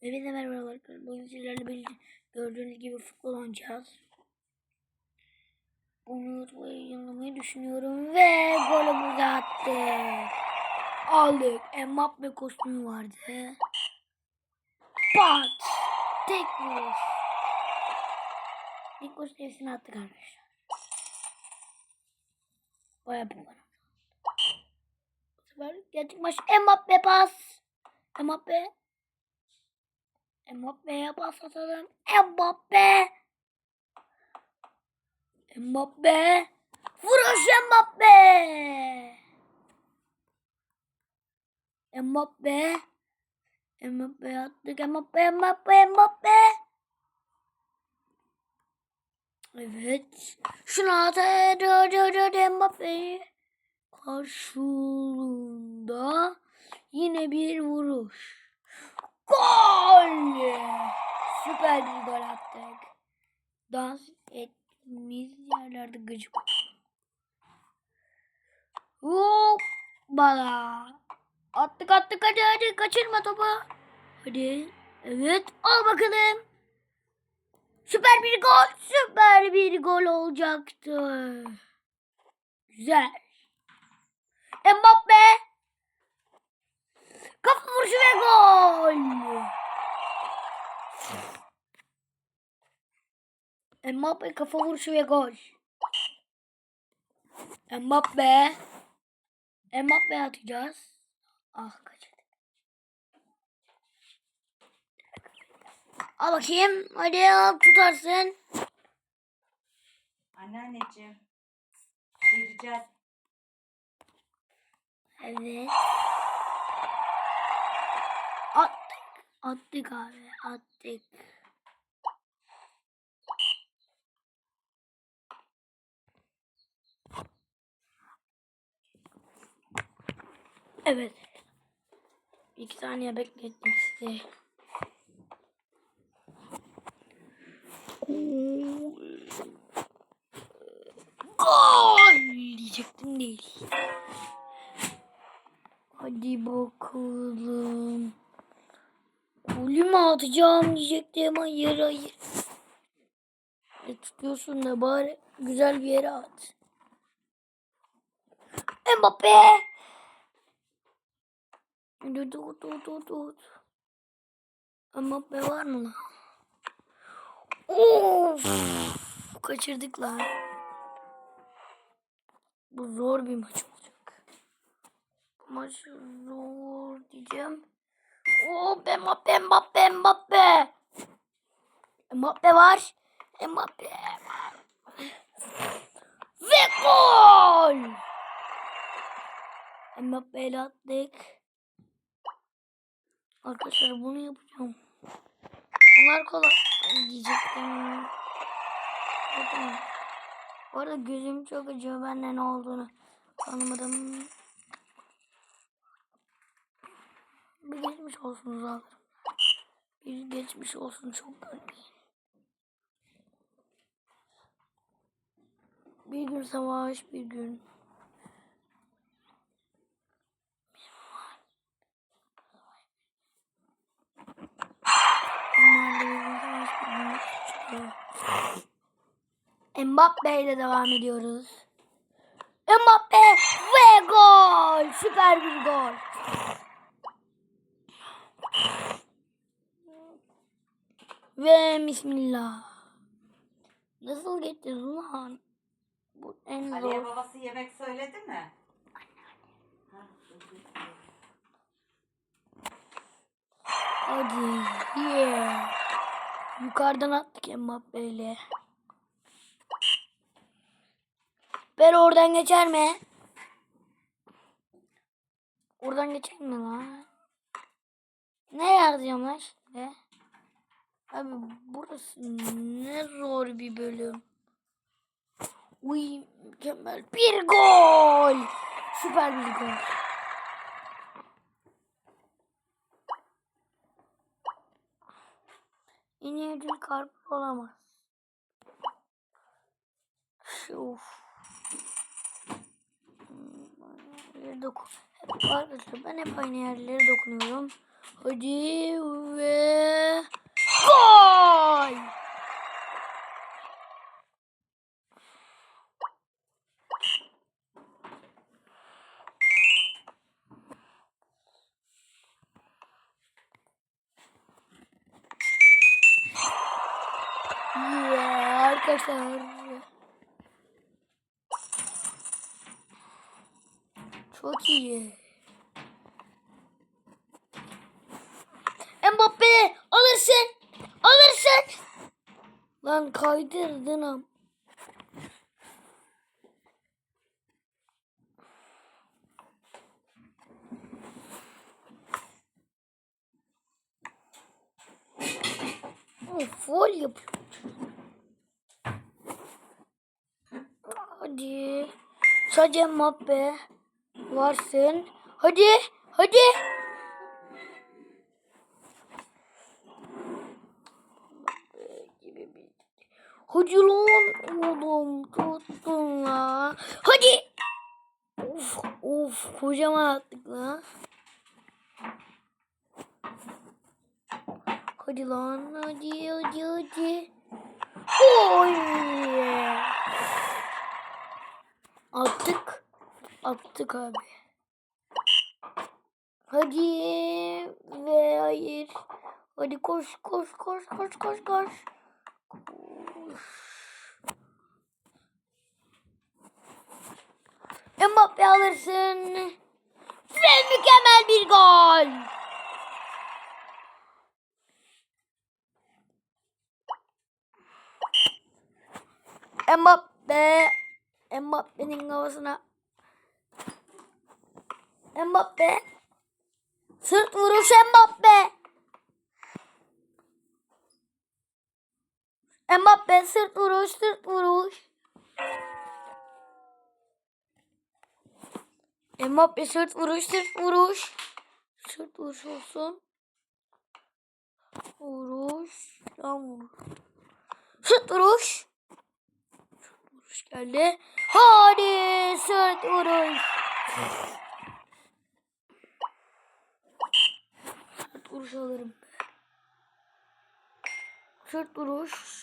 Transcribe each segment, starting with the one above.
Hepinize merhaba arkadaşlar. Bugün sizlerle birlikte gördüğünüz gibi futbol oynayacağız. Bunu yayınlamayı düşünüyorum ve golümüzü attık. Aldık. Mbappe kostümü vardı. Pat. Tek vuruş. İlk vuruş hepsini attık arkadaşlar. Baya bu var. Gerçek maç Mbappe pas. Mbappe. Mbappe'ye pas atalım. Mbappe. Mbappe. Vuruş Mbappe. Mbappe. Mbappe attık. Mbappe, Mbappe, Mbappe. Evet. Şunu atıyor Mbappe'yi. Karşılığında yine bir vuruş. Gol! Süper bir gol attık. Dans ettiğimiz yerlerde gıcık. Hoppala. Attık attık hadi hadi kaçırma topu. Hadi. Evet al bakalım. Süper bir gol. Süper bir gol olacaktı. Güzel. Mbappe. Kafa vuruşu ve gol. Mbappe kafa vuruşu ve gol. Mbappe. Mbappe atacağız. Ah kaçırdık. Al bakayım. Hadi al tutarsın. Anneanneciğim. Vereceğiz. Evet. Attık. Attık abi. Attık. Evet. İki saniye beklettim sizi. Gol diyecektim değil. Hadi bakalım. Golü mü atacağım diyecektim. Hayır hayır. Ne tutuyorsun da bari güzel bir yere at. Mbappe. Dur dur dur dur dur. Mbappe var mı lan? Of. Kaçırdık lan. Bu zor bir maç maç zor diyeceğim. Oo Mbappe Mbappe Mbappe. Mbappe var. Mbappe var. Ve gol. Mbappe ile attık. Arkadaşlar bunu yapacağım. Bunlar kolay diyecektim. Bu arada gözüm çok acıyor. Ben de ne olduğunu anlamadım. Bir geçmiş olsun uzağlarım. Bir geçmiş olsun çok ölmeyin. Bir gün savaş, bir gün Mbappe ile devam ediyoruz. Mbappe ve gol! Süper bir gol. Ve bismillah. Nasıl geçti ulan? Bu en Aliye zor. babası yemek söyledi mi? Ha, Hadi. Yeah. Yukarıdan attık Mbappe ile. Ben oradan geçer mi? Oradan geçer mi lan? Ne yazacağım lan şimdi? Abi burası ne zor bir bölüm. Uy mükemmel. Bir gol. Süper bir gol. Ödül karpuz olamaz. Of. Bir dokuz. Arkadaşlar ben hep aynı yerlere dokunuyorum. Hadi ve gol! Yeah, arkadaşlar. Çok iyi. Mbappe alırsın. Alırsın. Lan kaydırdın am. Fol yapıyor. Hadi. Sadece Mbappe varsın. Hadi. Hadi. Hadi lan oğlum tuttun la. Hadi. Of of kocaman attık la. Hadi lan hadi hadi hadi. Oy. Attık. Attık abi. Hadi ve hayır. Hadi koş koş koş koş koş koş. Koş. Mbappe alırsın. Ve mükemmel bir gol. Mbappe. Mbappe'nin kafasına. Mbappe. Sırt vuruş Mbappe. Mbappe sırt vuruş sırt vuruş. Mbappe sırt vuruş sırt vuruş. Sırt vuruş olsun. Vuruş. Tam vuruş. Sırt vuruş. Vuruş geldi. Hadi sırt vuruş. Sırt vuruş alırım. Sırt vuruş.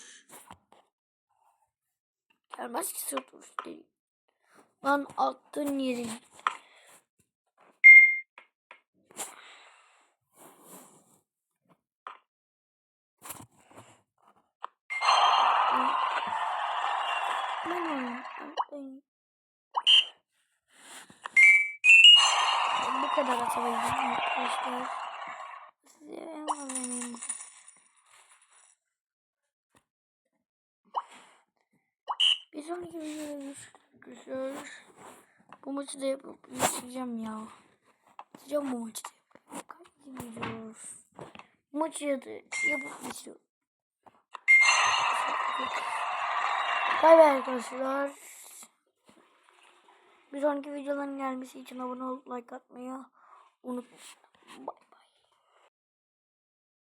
Gelmez ki sırt vuruş değil. Lan attın yeri. Bu kadar atabildim arkadaşlar. Size emanetim. Bir sonraki videoda görüşürüz. Bu maçı da yapıp bitireceğim ya. Bitireceğim bu maçı da yapıp. Kaç gidiyoruz? Maçı da yapıp bitiriyorum. Bay bay arkadaşlar. Bir sonraki videoların gelmesi için abone olup like atmayı Uno